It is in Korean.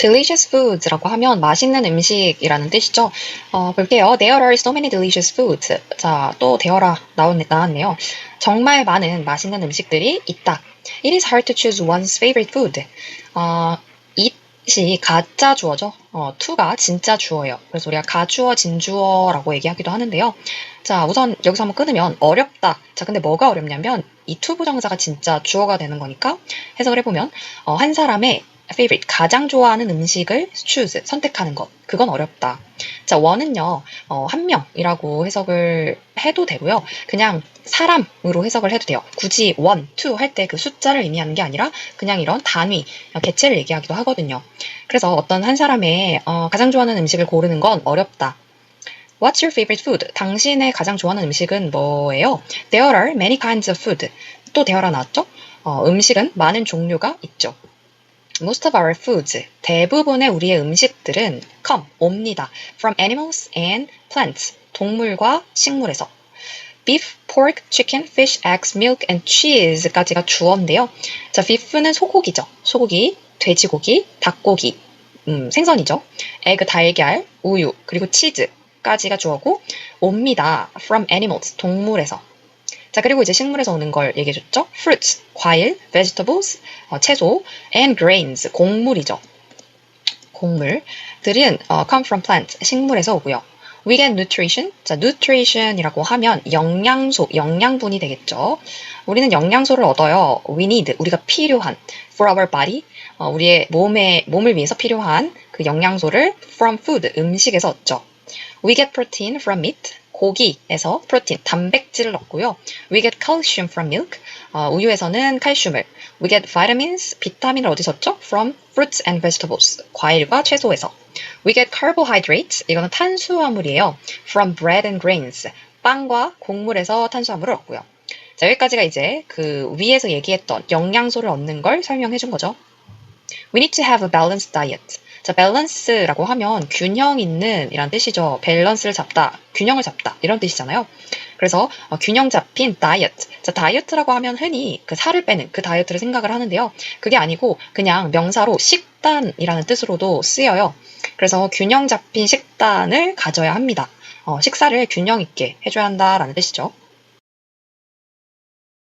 delicious foods라고 하면 맛있는 음식이라는 뜻이죠. 어, 볼게요. There are so many delicious foods. 자, 또 되어라 나왔네, 나왔네요. 정말 많은 맛있는 음식들이 있다. It is hard to choose one's favorite food. 어, it이 가짜 주어죠. 어, to가 진짜 주어예요. 그래서 우리가 가주어, 진주어라고 얘기하기도 하는데요. 자, 우선 여기서 한번 끊으면 어렵다. 자, 근데 뭐가 어렵냐면 이 to 부정사가 진짜 주어가 되는 거니까 해석을 해보면 어, 한 사람의 favorite 가장 좋아하는 음식을 choose 선택하는 것 그건 어렵다. 자 원은요 어, 한 명이라고 해석을 해도 되고요. 그냥 사람으로 해석을 해도 돼요. 굳이 one, two 할 때 그 숫자를 의미하는 게 아니라 그냥 이런 단위, 개체를 얘기하기도 하거든요. 그래서 어떤 한 사람의 어, 가장 좋아하는 음식을 고르는 건 어렵다. What's your favorite food? 당신의 가장 좋아하는 음식은 뭐예요? There are many kinds of food. 또 are 나왔죠? 어, 음식은 많은 종류가 있죠. Most of our foods, 대부분의 우리의 음식들은 come, 옵니다. From animals and plants, 동물과 식물에서. Beef, pork, chicken, fish, eggs, milk and cheese까지가 주어인데요. 자, beef는 소고기죠. 소고기, 돼지고기, 닭고기, 음, 생선이죠. egg, 달걀, 우유, 그리고 치즈까지가 주어고 옵니다. From animals, 동물에서. 자, 그리고 이제 식물에서 오는 걸 얘기해줬죠. fruits, 과일, vegetables, 어, 채소, and grains, 곡물이죠. 곡물들은 어, come from plants, 식물에서 오고요. We get nutrition. 자, nutrition이라고 하면 영양소, 영양분이 되겠죠. 우리는 영양소를 얻어요. We need, 우리가 필요한 for our body, 어, 우리의 몸에 몸을 위해서 필요한 그 영양소를 from food, 음식에서 얻죠. We get protein from meat. 고기에서 프로틴, 단백질을 얻고요. We get calcium from milk. 어, 우유에서는 칼슘을. We get vitamins, 비타민을 어디서 얻죠? From fruits and vegetables. 과일과 채소에서. We get carbohydrates. 이거는 탄수화물이에요. From bread and grains. 빵과 곡물에서 탄수화물을 얻고요. 자, 여기까지가 이제 그 위에서 얘기했던 영양소를 얻는 걸 설명해 준 거죠. We need to have a balanced diet. 자, 밸런스라고 하면 균형 있는 이란 뜻이죠. 밸런스를 잡다, 균형을 잡다 이런 뜻이잖아요. 그래서 어, 균형 잡힌 다이어트. 자, 다이어트라고 하면 흔히 그 살을 빼는 그 다이어트를 생각을 하는데요. 그게 아니고 그냥 명사로 식단이라는 뜻으로도 쓰여요. 그래서 균형 잡힌 식단을 가져야 합니다. 어, 식사를 균형 있게 해줘야 한다라는 뜻이죠.